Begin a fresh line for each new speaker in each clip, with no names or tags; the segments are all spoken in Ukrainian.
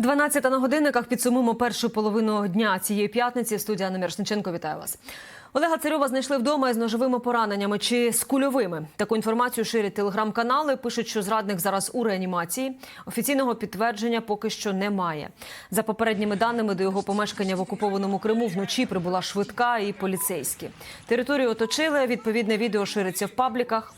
12 на годинниках підсумуємо першу половину дня цієї п'ятниці. Студія Анна Мірошниченко, вітаю вас. Олега Царьова знайшли вдома із ножовими пораненнями чи з кульовими. Таку інформацію ширять телеграм-канали. Пишуть, що зрадник зараз у реанімації. Офіційного підтвердження поки що немає. За попередніми даними до його помешкання в окупованому Криму вночі прибула швидка і поліцейські. Територію оточили. Відповідне відео шириться в пабліках.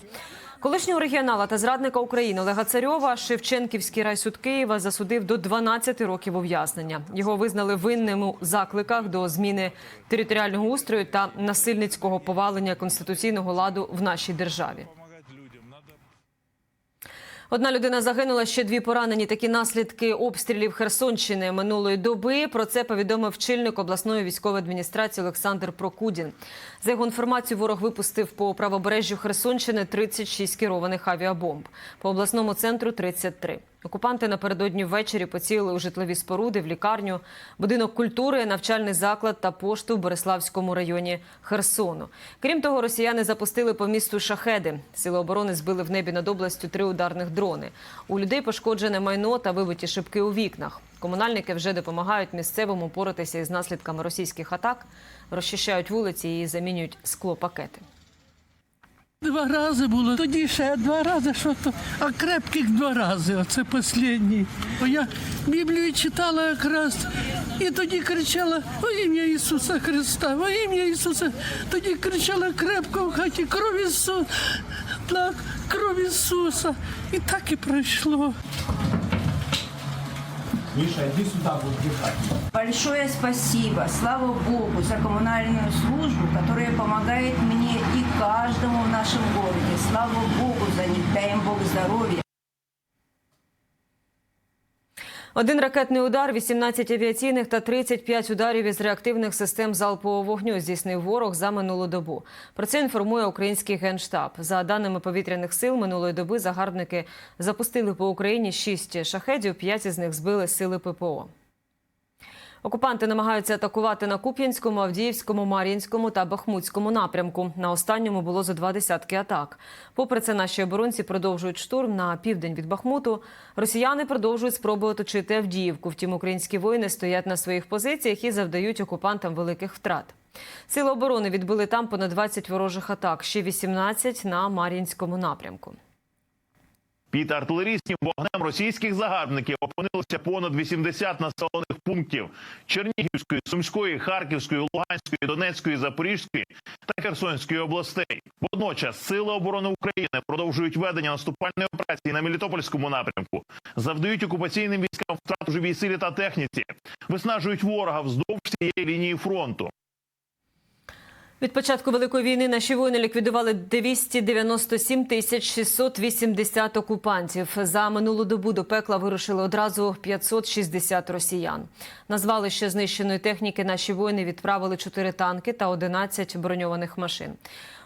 Колишнього регіонала та зрадника України Олега Царьова Шевченківський райсуд Києва засудив до 12 років ув'язнення. Його визнали винним у закликах до зміни територіального устрою та насильницького повалення конституційного ладу в нашій державі. Одна людина загинула, ще дві поранені. Такі наслідки обстрілів Херсонщини минулої доби. Про це повідомив чільник обласної військової адміністрації Олександр Прокудін. За його інформацією, ворог випустив по правобережжю Херсонщини 36 керованих авіабомб. По обласному центру 33. Окупанти напередодні ввечері поцілили у житлові споруди, в лікарню, будинок культури, навчальний заклад та пошту в Бориславському районі Херсону. Крім того, росіяни запустили по місту шахеди. Сили оборони збили в небі над областю три ударних дрони. У людей пошкоджене майно та вибиті шибки у вікнах. Комунальники вже допомагають місцевому поратися із наслідками російських атак, розчищають вулиці і замінюють склопакети.
Два рази було, тоді ще два рази, що то, а крепких два рази, оце останній. Я Біблію читала якраз і тоді кричала во ім'я Ісуса Христа, во ім'я Ісуса. Тоді кричала крепко в хаті кров Ісуса, кров Ісуса. І так і пройшло.
Миша, иди сюда, вот дышать.
Большое спасибо, слава Богу, за коммунальную службу, которая помогает мне и каждому в нашем городе. Слава Богу за них, дай им Бог здоровья.
Один ракетний удар, 18 авіаційних та 35 ударів із реактивних систем залпового вогню здійснив ворог за минулу добу. Про це інформує український генштаб. За даними повітряних сил, минулої доби загарбники запустили по Україні 6 шахедів, 5 із них збили сили ППО. Окупанти намагаються атакувати на Куп'янському, Авдіївському, Мар'їнському та Бахмутському напрямку. На останньому було зо два десятки атак. Попри це, наші оборонці продовжують штурм на південь від Бахмуту. Росіяни продовжують спроби оточити Авдіївку. Втім, українські воїни стоять на своїх позиціях і завдають окупантам великих втрат. Сили оборони відбили там понад 20 ворожих атак, ще 18 на Мар'їнському напрямку.
Під артилерійським вогнем російських загарбників опинилося понад 80 населених пунктів Чернігівської, Сумської, Харківської, Луганської, Донецької, Запорізької та Херсонської областей. Водночас сили оборони України продовжують ведення наступальної операції на Мелітопольському напрямку, завдають окупаційним військам втрат у живій силі та техніці, виснажують ворога вздовж цієї лінії фронту.
Від початку великої війни наші воїни ліквідували 297 тисяч 680 окупантів. За минулу добу до пекла вирушили одразу 560 росіян. На звалище знищеної техніки наші воїни відправили 4 танки та 11 броньованих машин.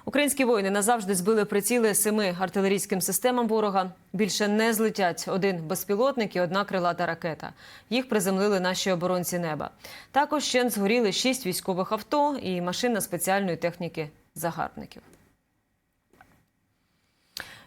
Українські воїни назавжди збили приціли семи артилерійським системам ворога. Більше не злетять один безпілотник і одна крилата ракета. Їх приземлили наші оборонці неба. Також ще згоріли шість військових авто і машина спеціальної техніки загарбників.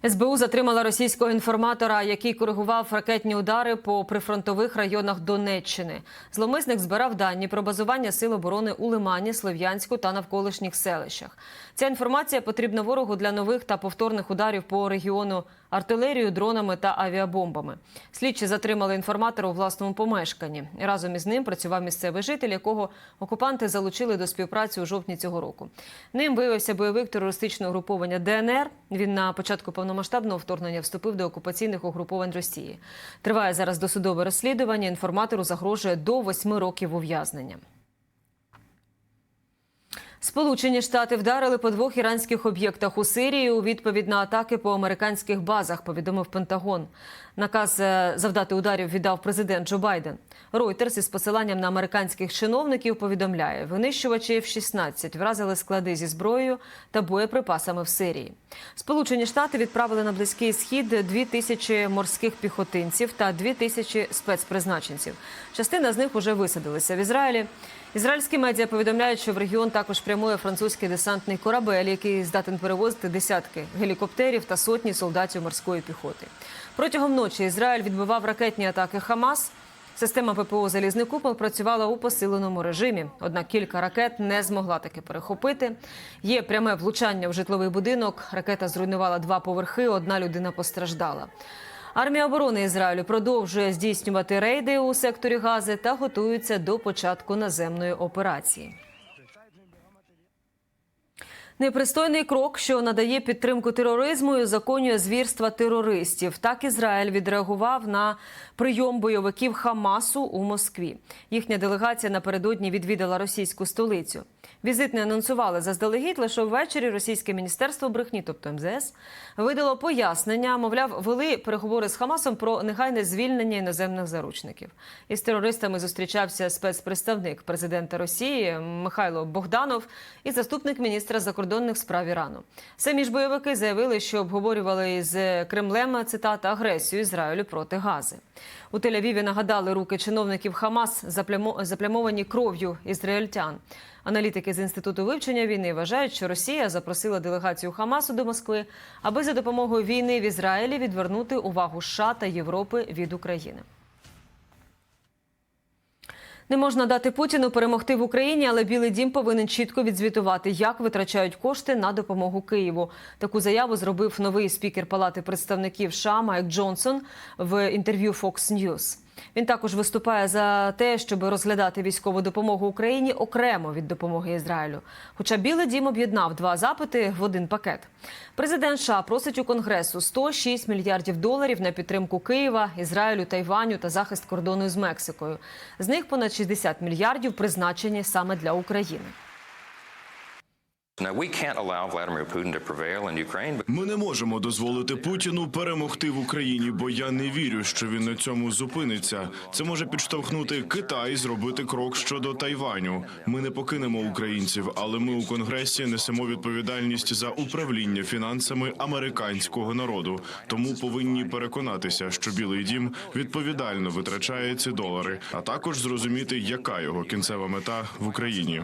СБУ затримала російського інформатора, який коригував ракетні удари по прифронтових районах Донеччини. Зломисник збирав дані про базування сил оборони у Лимані, Слов'янську та навколишніх селищах. Ця інформація потрібна ворогу для нових та повторних ударів по регіону артилерією, дронами та авіабомбами. Слідчі затримали інформатора у власному помешканні. Разом із ним працював місцевий житель, якого окупанти залучили до співпраці у жовтні цього року. Ним виявився бойовик терористичного угруповання ДНР. Він на початку повномасштабного вторгнення вступив до окупаційних угруповань Росії. Триває зараз досудове розслідування. Інформатору загрожує до восьми років ув'язнення. Сполучені Штати вдарили по двох іранських об'єктах у Сирії у відповідь на атаки по американських базах. Повідомив Пентагон. Наказ е, завдати ударів віддав президент Джо Байден. Ройтерс із посиланням на американських чиновників повідомляє, винищувачі F-16 вразили склади зі зброєю та боєприпасами в Сирії. Сполучені Штати відправили на близький схід дві тисячі морських піхотинців та дві тисячі спецпризначенців. Частина з них уже висадилися в Ізраїлі. Ізраїльські медіа повідомляють, що в регіон також прямує французький десантний корабель, який здатен перевозити десятки гелікоптерів та сотні солдатів морської піхоти. Протягом ночі Ізраїль відбивав ракетні атаки Хамас. Система ППО Залізний купол працювала у посиленому режимі. Однак кілька ракет не змогла таки перехопити. Є пряме влучання в житловий будинок. Ракета зруйнувала два поверхи. Одна людина постраждала. Армія оборони Ізраїлю продовжує здійснювати рейди у секторі Гази та готується до початку наземної операції. Непристойний крок, що надає підтримку тероризму і узаконює звірства терористів. Так Ізраїль відреагував на прийом бойовиків Хамасу у Москві. Їхня делегація напередодні відвідала російську столицю. Візит не анонсували заздалегідь, лише ввечері російське міністерство брехні, тобто МЗС, видало пояснення. Мовляв, вели переговори з Хамасом про негайне звільнення іноземних заручників. Із терористами зустрічався спецпредставник президента Росії Михайло Богданов і заступник міністра закордонних справ Ірану. Самі ж бойовики заявили, що обговорювали із Кремлем цитата агресію Ізраїлю проти Гази. У Тель-Авіві нагадали руки чиновників Хамас заплямо- заплямовані кров'ю ізраїльтян. Аналітики з інституту вивчення війни вважають, що Росія запросила делегацію Хамасу до Москви, аби за допомогою війни в Ізраїлі відвернути увагу США та Європи від України. Не можна дати Путіну перемогти в Україні, але Білий Дім повинен чітко відзвітувати, як витрачають кошти на допомогу Києву. Таку заяву зробив новий спікер Палати представників США Майк Джонсон в інтерв'ю Fox News. Він також виступає за те, щоб розглядати військову допомогу Україні окремо від допомоги Ізраїлю. Хоча Білий Дім об'єднав два запити в один пакет. Президент США просить у Конгресу 106 мільярдів доларів на підтримку Києва, Ізраїлю, Тайваню та захист кордону з Мексикою. З них понад 60 мільярдів призначені саме для України.
Ми не можемо дозволити Путіну перемогти в Україні, бо я не вірю, що він на цьому зупиниться. Це може підштовхнути Китай зробити крок щодо Тайваню. Ми не покинемо українців, але ми у конгресі несемо відповідальність за управління фінансами американського народу. Тому повинні переконатися, що Білий Дім відповідально витрачає ці долари, а також зрозуміти, яка його кінцева мета в Україні.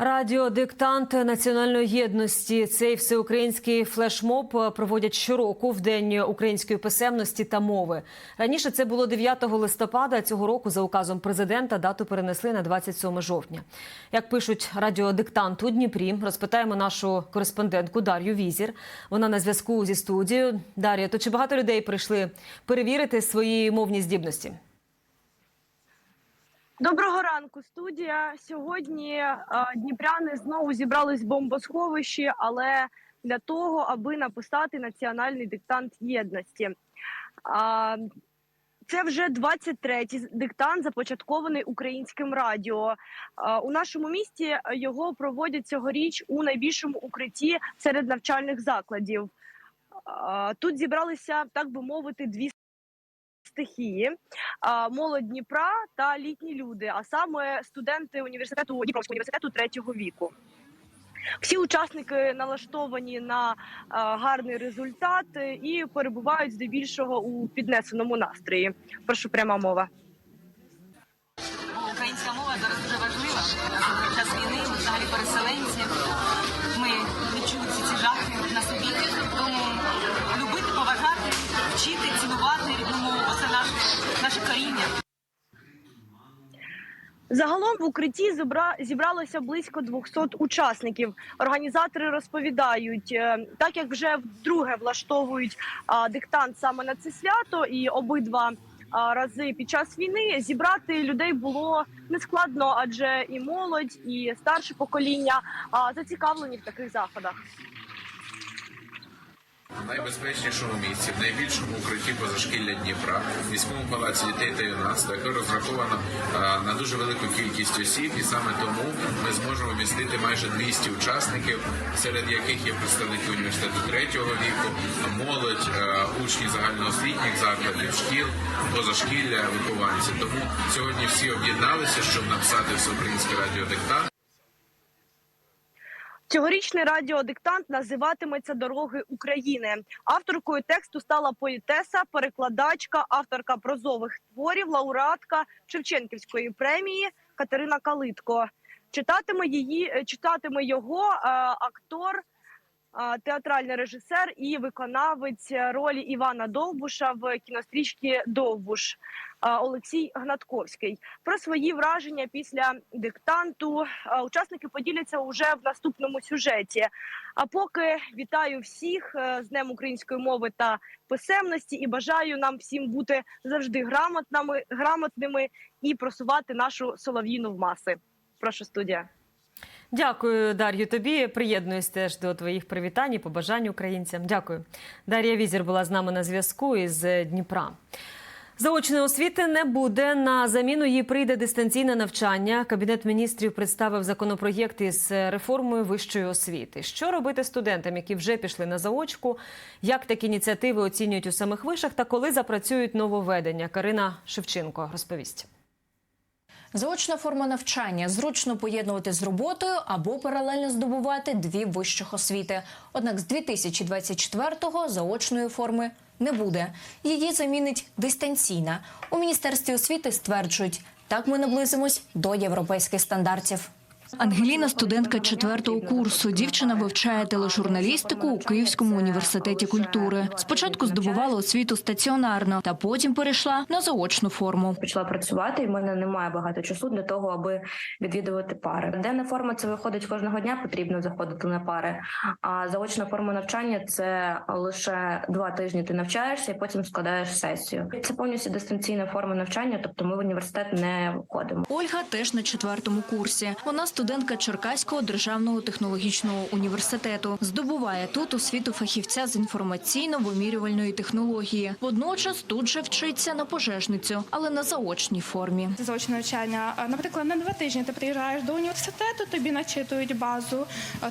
Радіодиктант національної єдності. Цей всеукраїнський флешмоб проводять щороку в день української писемності та мови. Раніше це було 9 листопада. Цього року за указом президента дату перенесли на 27 жовтня. Як пишуть радіодиктант у Дніпрі, розпитаємо нашу кореспондентку Дар'ю Візір. Вона на зв'язку зі студією. Дар'я, то чи багато людей прийшли перевірити свої мовні здібності?
Доброго ранку, студія. Сьогодні е, дніпряни знову зібрались в бомбосховищі, але для того, аби написати національний диктант єдності. Це вже 23-й диктант, започаткований українським радіо. А, У нашому місті його проводять цьогоріч у найбільшому укритті серед навчальних закладів. А, Тут зібралися, так би мовити, дві стихії, молодь Дніпра та літні люди, а саме студенти університету Дніпровського університету третього віку. Всі учасники налаштовані на гарний результат і перебувають здебільшого у піднесеному настрої. Прошу пряма мова.
Українська мова зараз дуже важлива. Час війни взагалі переселенці. Наше коріння.
Загалом в укритті зібра- зібралося близько 200 учасників. Організатори розповідають, е, так як вже вдруге влаштовують диктант саме на це свято, і обидва рази під час війни зібрати людей було нескладно, адже і молодь, і старше покоління зацікавлені в таких заходах.
Найбезпечнішому місці, в найбільшому укритті позашкілля Дніпра, в міському палаці дітей та юнацтва, розраховано а, на дуже велику кількість осіб, і саме тому ми зможемо вмістити майже 200 учасників, серед яких є представники університету третього віку, молодь, а, учні загальноосвітніх закладів, шкіл, позашкілля, вихованці. Тому сьогодні всі об'єдналися, щоб написати всеукраїнський радіодиктант.
Цьогорічний радіодиктант називатиметься Дороги України. Авторкою тексту стала поетеса, перекладачка, авторка прозових творів, лауреатка Шевченківської премії Катерина Калитко. Читатиме її, читатиме його е, актор театральний режисер і виконавець ролі Івана Довбуша в кінострічці Довбуш Олексій Гнатковський. Про свої враження після диктанту учасники поділяться уже в наступному сюжеті. А поки вітаю всіх е, з Днем української мови та писемності і бажаю нам всім бути завжди грамотними, грамотними і просувати нашу солов'їну в маси. Прошу студія.
Дякую, Дар'ю. Тобі приєднуюсь теж до твоїх привітань і побажань українцям. Дякую. Дар'я Візір була з нами на зв'язку із Дніпра. Заочної освіти не буде. На заміну їй прийде дистанційне навчання. Кабінет міністрів представив законопроєкт із реформою вищої освіти. Що робити студентам, які вже пішли на заочку? Як такі ініціативи оцінюють у самих вишах та коли запрацюють нововведення? Карина Шевченко розповість.
Заочна форма навчання зручно поєднувати з роботою або паралельно здобувати дві вищих освіти. Однак з 2024-го заочної форми не буде. Її замінить дистанційна. У міністерстві освіти стверджують, так ми наблизимось до європейських стандартів. Ангеліна студентка четвертого курсу. Дівчина вивчає тележурналістику у Київському університеті культури. Спочатку здобувала освіту стаціонарно, та потім перейшла на заочну форму.
почала працювати, і в мене немає багато часу для того, аби відвідувати пари. Денна форма це виходить кожного дня, потрібно заходити на пари. А заочна форма навчання це лише два тижні. Ти навчаєшся і потім складаєш сесію. Це повністю дистанційна форма навчання, тобто ми в університет не входимо.
Ольга теж на четвертому курсі. Вона студентка Черкаського державного технологічного університету. Здобуває тут освіту фахівця з інформаційно-вимірювальної технології. Водночас тут же вчиться на пожежницю, але на заочній формі.
заочне навчання. Наприклад, на два тижні ти приїжджаєш до університету, тобі начитують базу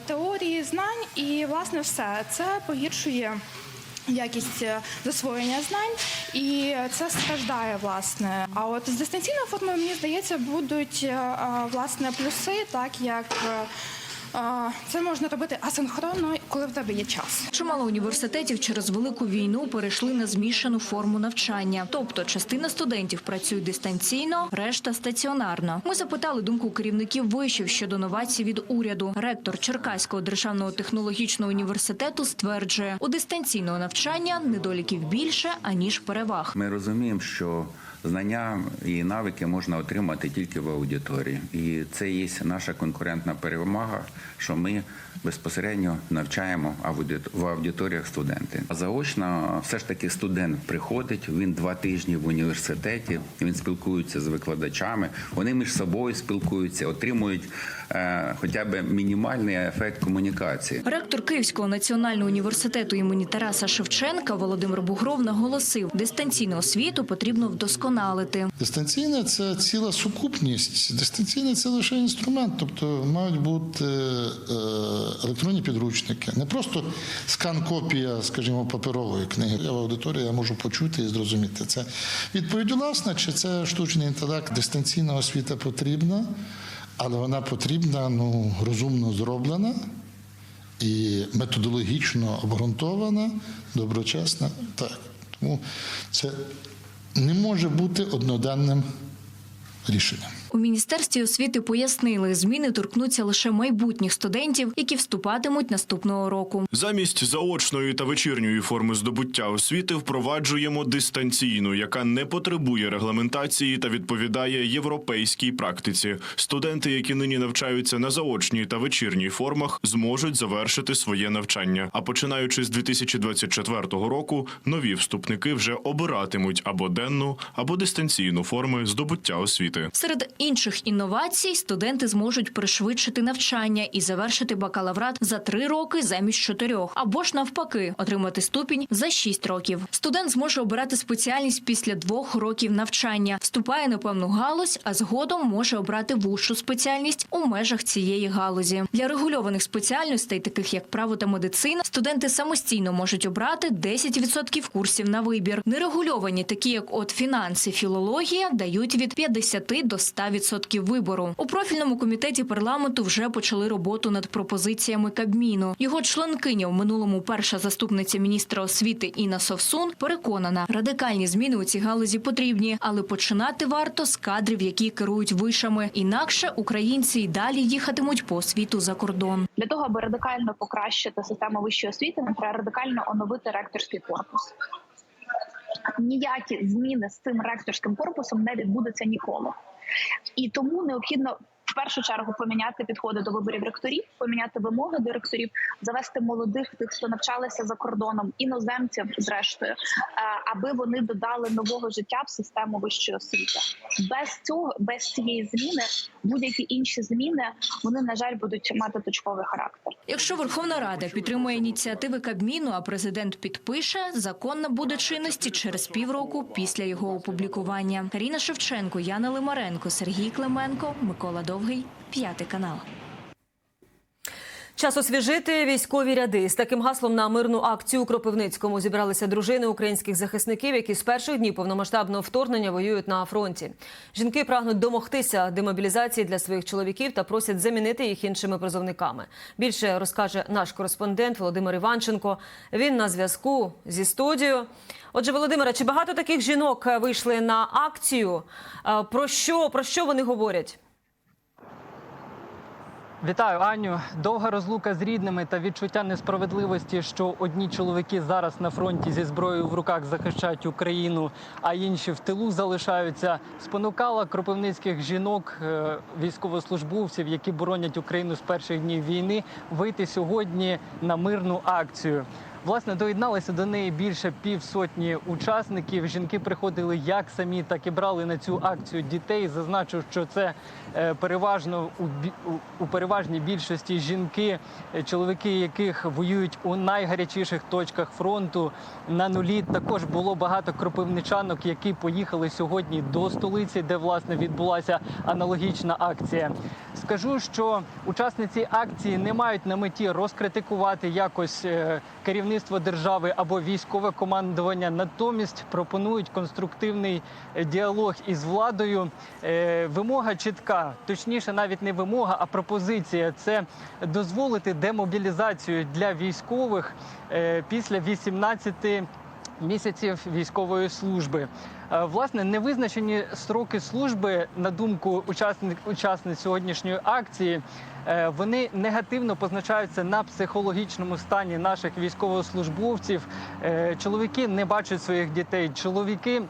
теорії, знань, і власне все це погіршує. Якість е, засвоєння знань, і це страждає власне. А от з дистанційною формою, мені здається, будуть е, е, власне плюси, так як це можна робити асинхронно, коли в тебе є час.
Чимало університетів через велику війну перейшли на змішану форму навчання. Тобто частина студентів працює дистанційно, решта стаціонарно. Ми запитали думку керівників вишів щодо новацій від уряду. Ректор Черкаського державного технологічного університету стверджує, у дистанційного навчання недоліків більше аніж переваг.
Ми розуміємо, що знання і навики можна отримати тільки в аудиторії, і це є наша конкурентна перемога, що ми безпосередньо навчаємо в аудиторіях студенти. А заочно все ж таки студент приходить. Він два тижні в університеті. Він спілкується з викладачами. Вони між собою спілкуються, отримують е, хоча б мінімальний ефект комунікації.
Ректор Київського національного університету імені Тараса Шевченка Володимир Бугров наголосив, дистанційну освіту потрібно вдосконалити.
Дистанційне це ціла сукупність. Дистанційне це лише інструмент, тобто мають бути е, електронні підручники, не просто скан-копія, скажімо, паперової книги. Я в аудиторії я можу почути і зрозуміти це. Відповідь власна, чи це штучний інтелект, дистанційна освіта потрібна, але вона потрібна ну, розумно зроблена і методологічно обґрунтована, доброчесна. Так. Тому це не може бути одноденним рішенням.
У міністерстві освіти пояснили, зміни торкнуться лише майбутніх студентів, які вступатимуть наступного року.
Замість заочної та вечірньої форми здобуття освіти впроваджуємо дистанційну, яка не потребує регламентації та відповідає європейській практиці. Студенти, які нині навчаються на заочній та вечірній формах, зможуть завершити своє навчання. А починаючи з 2024 року, нові вступники вже обиратимуть або денну, або дистанційну форми здобуття освіти.
Серед інших інновацій студенти зможуть пришвидшити навчання і завершити бакалаврат за три роки замість чотирьох, або ж навпаки, отримати ступінь за шість років. Студент зможе обирати спеціальність після двох років навчання, вступає на певну галузь, а згодом може обрати вищу спеціальність у межах цієї галузі. Для регульованих спеціальностей, таких як право та медицина, студенти самостійно можуть обрати 10% курсів на вибір. Нерегульовані, такі як от фінанси, філологія, дають від 50 до 100%. 100% вибору. У профільному комітеті парламенту вже почали роботу над пропозиціями Кабміну. Його членкиня в минулому перша заступниця міністра освіти Інна Совсун переконана, радикальні зміни у цій галузі потрібні, але починати варто з кадрів, які керують вишами. Інакше українці й далі їхатимуть по світу за кордон.
Для того, аби радикально покращити систему вищої освіти, нам треба радикально оновити ректорський корпус. Ніякі зміни з цим ректорським корпусом не відбудуться ніколи. І тому необхідно в першу чергу поміняти підходи до виборів ректорів, поміняти вимоги до ректорів, завести молодих тих, хто навчалися за кордоном, іноземців, зрештою, е, аби вони додали нового життя в систему вищої освіти. Без цього, без цієї зміни, будь-які інші зміни вони на жаль будуть мати точковий характер.
Якщо Верховна Рада підтримує ініціативи Кабміну, а президент підпише, закон набуде чинності через півроку після його опублікування. Каріна Шевченко, Яна Лимаренко, Сергій Клименко, Микола Довгий, п'ятий канал.
Час освіжити військові ряди. З таким гаслом на мирну акцію у Кропивницькому зібралися дружини українських захисників, які з перших днів повномасштабного вторгнення воюють на фронті. Жінки прагнуть домогтися демобілізації для своїх чоловіків та просять замінити їх іншими призовниками. Більше розкаже наш кореспондент Володимир Іванченко. Він на зв'язку зі студією. Отже, Володимире, чи багато таких жінок вийшли на акцію? Е, Про що, про що вони говорять?
Вітаю, Аню. Довга розлука з рідними та відчуття несправедливості, що одні чоловіки зараз на фронті зі зброєю в руках захищають Україну, а інші в тилу залишаються. Спонукала кропивницьких жінок, е, військовослужбовців, які боронять Україну з перших днів війни, вийти сьогодні на мирну акцію. Власне, доєдналися до неї більше півсотні учасників. Жінки приходили як самі, так і брали на цю акцію дітей. Зазначу, що це е, переважно у, переважній більшості жінки, е, чоловіки, яких воюють у найгарячіших точках фронту на нулі. Також було багато кропивничанок, які поїхали сьогодні до столиці, де власне відбулася аналогічна акція. Скажу, що учасниці акції не мають на меті розкритикувати якось е, керівництво держави або військове командування. Натомість пропонують конструктивний е, діалог із владою. Е, Вимога чітка, точніше, навіть не вимога, а пропозиція це дозволити демобілізацію для військових е, після 18 місяців військової служби. Е, Власне, невизначені строки служби, на думку учасник, учасниць сьогоднішньої акції, е, вони негативно позначаються на психологічному стані наших військовослужбовців. Е, Чоловіки не бачать своїх дітей. Чоловіки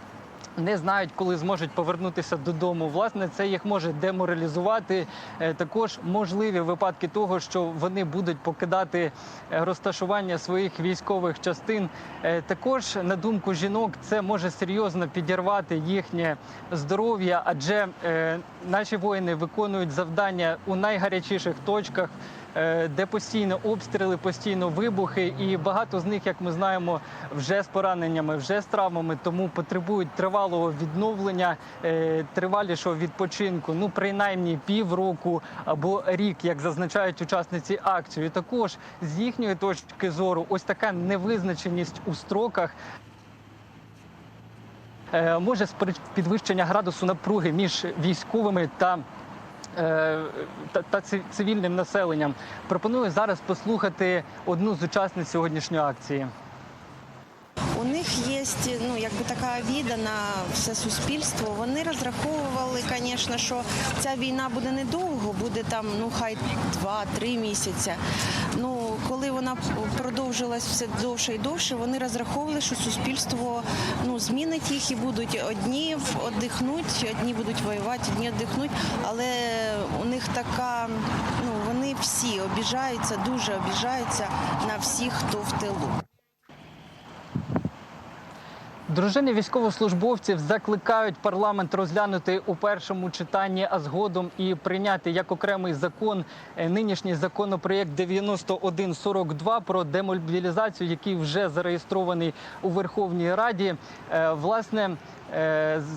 не знають, коли зможуть повернутися додому. Власне, це їх може деморалізувати. Е, Також можливі випадки того, що вони будуть покидати е, розташування своїх військових частин. Е, Також, на думку жінок, це може серйозно підірвати їхнє здоров'я, адже наші воїни виконують завдання у найгарячіших точках. Е, Де постійно обстріли, постійно вибухи, і багато з них, як ми знаємо, вже з пораненнями, вже з травмами, тому потребують тривалого відновлення, е, тривалішого відпочинку. Ну принаймні півроку або рік, як зазначають учасниці акції. Також з їхньої точки зору, ось така невизначеність у строках. е, Може сприч- підвищення градусу напруги між військовими та та, та цивільним населенням. Пропоную зараз послухати одну з учасниць сьогоднішньої акції.
У них є ну якби така віда на все суспільство. Вони розраховували, звісно, що ця війна буде недовго, буде там ну хай два-три місяці. Ну коли вона продовжилась все довше і довше, вони розраховували, що суспільство ну змінить їх і будуть одні віддихнуть, одні будуть воювати, одні віддихнуть. Але у них така, ну вони всі обіжаються, дуже обіжаються на всіх, хто в тилу.
Дружини військовослужбовців закликають парламент розглянути у першому читанні, а згодом і прийняти як окремий закон е, нинішній законопроєкт 9142 про демобілізацію, який вже зареєстрований у Верховній Раді. Е, Власне,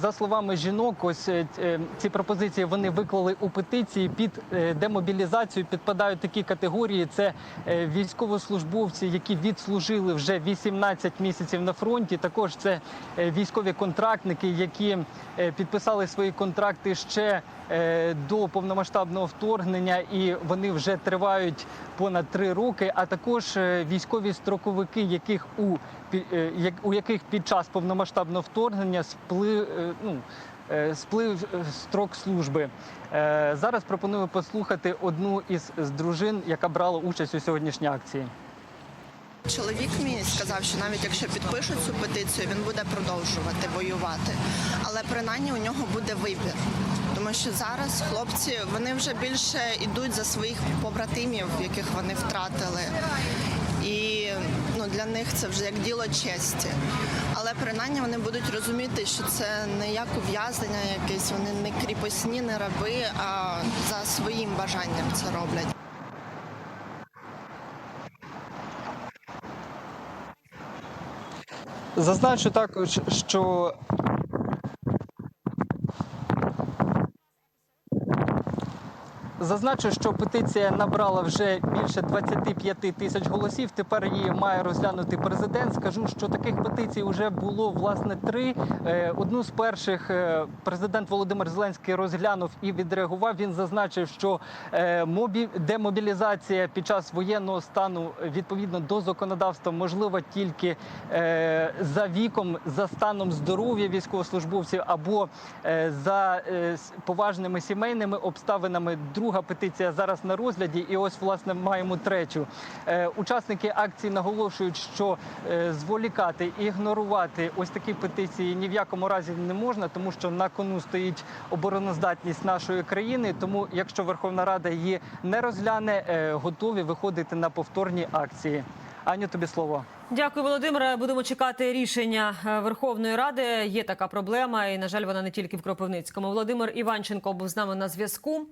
За словами жінок, ось е, е, ці пропозиції вони виклали у петиції під е, демобілізацію. Підпадають такі категорії: це е, військовослужбовці, які відслужили вже 18 місяців на фронті. Також це е, військові контрактники, які е, підписали свої контракти ще е, до повномасштабного вторгнення, і вони вже тривають понад три роки. А також е, військові строковики, яких у е, у яких під час повномасштабного вторгнення сплив, е, ну, е, сплив е, строк служби. Е, Зараз пропоную послухати одну із дружин, яка брала участь у сьогоднішній акції.
Чоловік мій сказав, що навіть якщо підпишуть цю петицію, він буде продовжувати воювати. Але принаймні у нього буде вибір. Тому що зараз хлопці вони вже більше йдуть за своїх побратимів, яких вони втратили. Для них це вже як діло честі. Але принаймні вони будуть розуміти, що це не як ув'язнення якесь, вони не кріпосні, не раби, а за своїм бажанням це роблять.
Зазначу також, що Зазначу, що петиція набрала вже більше 25 тисяч голосів. Тепер її має розглянути президент. Скажу, що таких петицій вже було власне три. Е, Одну з перших е, президент Володимир Зеленський розглянув і відреагував. Він зазначив, що е, мобі- демобілізація під час воєнного стану відповідно до законодавства можлива тільки за віком, за станом здоров'я військовослужбовців або за поважними сімейними обставинами. Друга петиція зараз на розгляді, і ось власне маємо третю. Е, Учасники акції наголошують, що е, зволікати, ігнорувати ось такі петиції ні в якому разі не можна, тому що на кону стоїть обороноздатність нашої країни. Тому, якщо Верховна Рада її не розгляне, е, готові виходити на повторні акції. Аню, тобі слово.
Дякую, Володимире. Будемо чекати рішення Верховної Ради. Є така проблема, і на жаль, вона не тільки в Кропивницькому. Володимир Іванченко був з нами на зв'язку.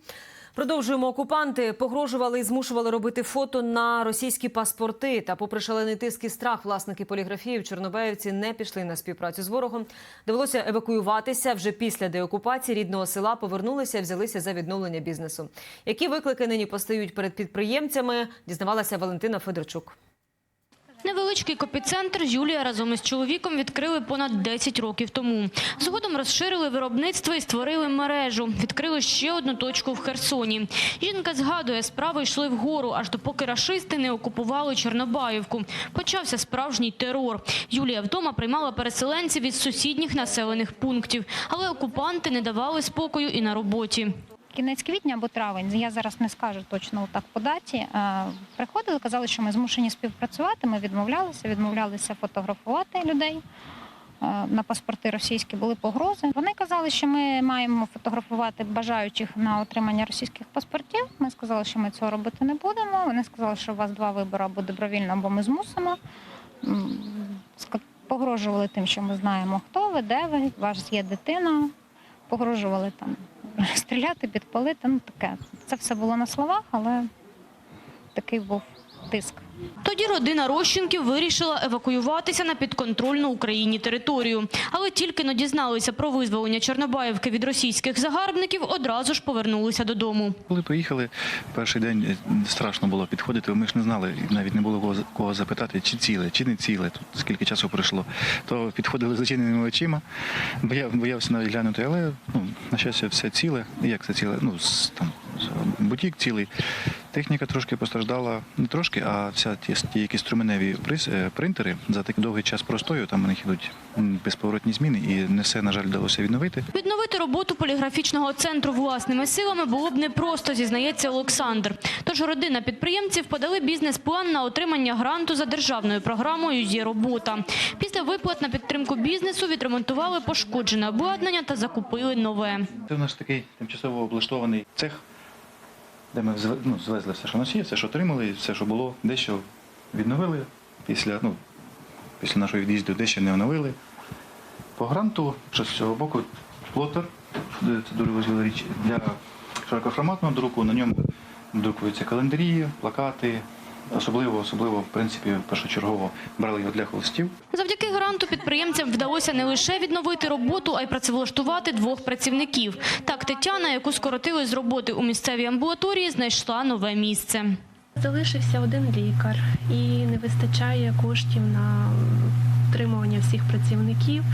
Продовжуємо окупанти. Погрожували і змушували робити фото на російські паспорти. Та, попри шалений тиск і страх, власники поліграфії в Чорнобаївці не пішли на співпрацю з ворогом. Довелося евакуюватися вже після деокупації рідного села. Повернулися і взялися за відновлення бізнесу. Які виклики нині постають перед підприємцями? Дізнавалася Валентина Федорчук.
Невеличкий копіцентр Юлія разом із чоловіком відкрили понад 10 років тому. Згодом розширили виробництво і створили мережу. Відкрили ще одну точку в Херсоні. Жінка згадує, справи йшли вгору, аж допоки рашисти не окупували Чорнобаївку. Почався справжній терор. Юлія вдома приймала переселенців від сусідніх населених пунктів. Але окупанти не давали спокою і на роботі.
Кінець квітня або травень, я зараз не скажу точно так по даті. е, Приходили, казали, що ми змушені співпрацювати. Ми відмовлялися, відмовлялися фотографувати людей. Е, На паспорти російські були погрози. Вони казали, що ми маємо фотографувати бажаючих на отримання російських паспортів. Ми сказали, що ми цього робити не будемо. Вони сказали, що у вас два вибори або добровільно, або ми змусимо. Погрожували тим, що ми знаємо, хто ви, де ви, у вас є дитина. Погрожували там стріляти, підпалити. Ну таке. Це все було на словах, але такий був тиск.
Тоді родина Рощенків вирішила евакуюватися на підконтрольну Україні територію. Але тільки но дізналися про визволення Чорнобаївки від російських загарбників, одразу ж повернулися додому.
Коли приїхали, перший день е, страшно було підходити. Ми ж не знали, навіть не було кого, запитати, чи ціле, чи не ціле. Тут скільки часу пройшло. То підходили з зачиненими очима. Бояв, боявся навіть глянути, але ну, на щастя, все ціле. Як це ціле? Ну, там, бутік цілий. Техніка трошки постраждала, не трошки, а вся ті, ті якісь струменеві е, принтери за такий довгий час простою, там у них ідуть безповоротні зміни, і не все, на жаль, вдалося відновити.
Відновити роботу поліграфічного центру власними силами було б непросто, зізнається Олександр. Тож родина підприємців подали бізнес-план на отримання гранту за державною програмою «Є робота». Після виплат на підтримку бізнесу відремонтували пошкоджене обладнання та закупили нове.
Це у нас такий тимчасово облаштований цех, де ми ну, звезли все, що нас є, все, що отримали, все, що було, дещо відновили після, ну, після нашого від'їзду, дещо не оновили. По гранту, що з цього боку, плотер, це дуже важлива річ, для широкоформатного друку, на ньому друкуються календарі, плакати, особливо, особливо, в принципі, першочергово брали його для холостів.
Завдяки гранту підприємцям вдалося не лише відновити роботу, а й працевлаштувати двох працівників. Так, Тетяна, яку скоротили з роботи у місцевій амбулаторії, знайшла нове місце.
Залишився один лікар і не вистачає коштів на утримування всіх працівників.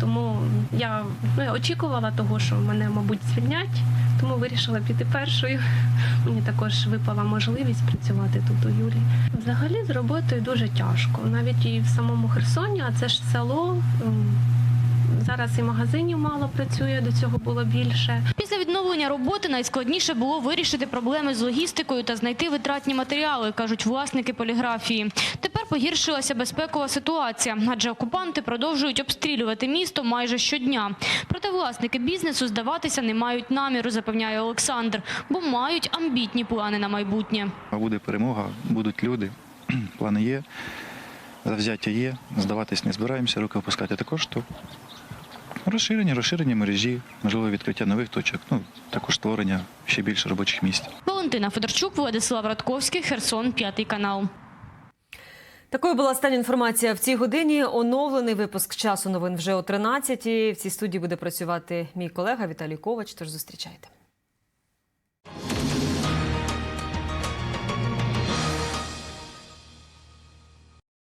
Тому я, ну, я очікувала того, що мене, мабуть, звільнять, тому вирішила піти першою. Мені також випала можливість працювати тут у Юлі. Взагалі з роботою дуже тяжко. Навіть і в самому Херсоні, а це ж село. Зараз і магазинів мало працює, до цього було більше.
Після відновлення роботи найскладніше було вирішити проблеми з логістикою та знайти витратні матеріали, кажуть власники поліграфії. Тепер погіршилася безпекова ситуація, адже окупанти продовжують обстрілювати місто майже щодня. Проте власники бізнесу здаватися не мають наміру, запевняє Олександр, бо мають амбітні плани на майбутнє.
Буде перемога, будуть люди, плани є, завзяття є, здаватись не збираємося, руки опускати також. То розширення, розширення мережі, можливо, відкриття нових точок, ну також створення ще більше робочих місць.
Валентина Федорчук, Владислав Радковський, Херсон, п'ятий канал.
Такою була остання інформація в цій годині. Оновлений випуск часу новин вже о 13 В цій студії буде працювати мій колега Віталій Ковач. Тож зустрічайте.